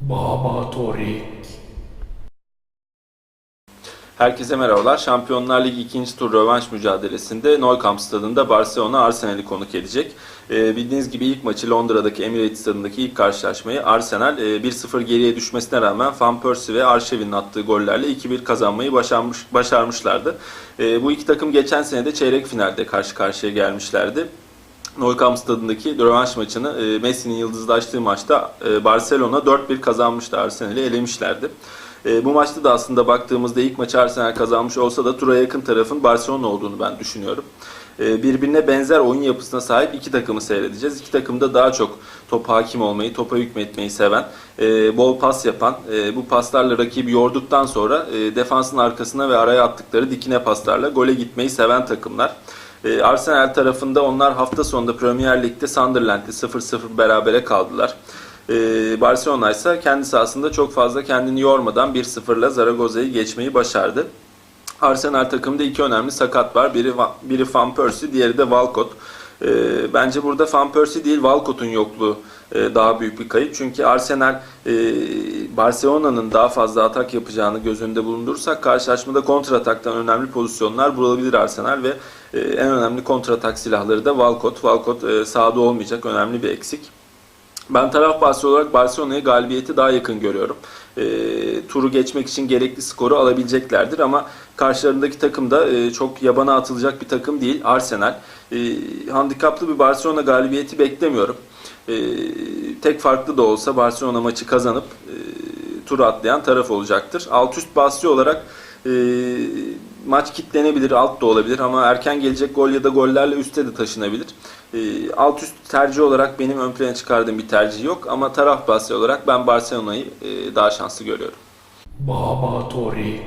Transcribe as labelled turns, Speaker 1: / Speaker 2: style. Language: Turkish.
Speaker 1: Baba Torik.
Speaker 2: Herkese merhabalar. Şampiyonlar Ligi ikinci tur rövanş mücadelesinde Nou Camp stadında Barcelona Arsenal'i konuk edecek. Ee, bildiğiniz gibi ilk maçı Londra'daki Emirates stadındaki ilk karşılaşmayı Arsenal e, 1-0 geriye düşmesine rağmen Van Persie ve Arşevin'in attığı gollerle 2-1 kazanmayı başarmış, başarmışlardı. Ee, bu iki takım geçen sene de çeyrek finalde karşı karşıya gelmişlerdi. Nou stadındaki rövanş maçını e, Messi'nin yıldızlaştığı maçta e, Barcelona 4-1 kazanmıştı. Arsenal'i elemişlerdi. E, bu maçta da aslında baktığımızda ilk maçı Arsenal kazanmış olsa da tura yakın tarafın Barcelona olduğunu ben düşünüyorum. E, birbirine benzer oyun yapısına sahip iki takımı seyredeceğiz. İki takım da daha çok top hakim olmayı, topa hükmetmeyi seven, e, bol pas yapan, e, bu paslarla rakibi yorduktan sonra e, defansın arkasına ve araya attıkları dikine paslarla gole gitmeyi seven takımlar. E, Arsenal tarafında onlar hafta sonunda Premier Lig'de Sunderland'le 0-0 berabere kaldılar. E, Barcelona ise kendi sahasında çok fazla kendini yormadan 1-0'la Zaragoza'yı geçmeyi başardı. Arsenal takımında iki önemli sakat var. Biri biri Van Persie, diğeri de Walcott. E, bence burada Van Persie değil Walcott'un yokluğu e, daha büyük bir kayıp. Çünkü Arsenal e, Barcelona'nın daha fazla atak yapacağını göz önünde bulundurursak karşılaşmada kontrataktan önemli pozisyonlar bulabilir Arsenal ve e, en önemli kontratak silahları da Walcott. Walcott e, sahada olmayacak önemli bir eksik. Ben taraf bahsi olarak Barcelona'ya galibiyeti daha yakın görüyorum. E, turu geçmek için gerekli skoru alabileceklerdir ama karşılarındaki takım da e, çok yabana atılacak bir takım değil. Arsenal. E, handikaplı bir Barcelona galibiyeti beklemiyorum. E, tek farklı da olsa Barcelona maçı kazanıp e, turu atlayan taraf olacaktır. Alt üst bahsi olarak e, maç kitlenebilir, alt da olabilir ama erken gelecek gol ya da gollerle üste de taşınabilir. E, alt üst tercih olarak benim ön plana çıkardığım bir tercih yok ama taraf bahsi olarak ben Barcelona'yı e, daha şanslı görüyorum.
Speaker 1: Baba Torik.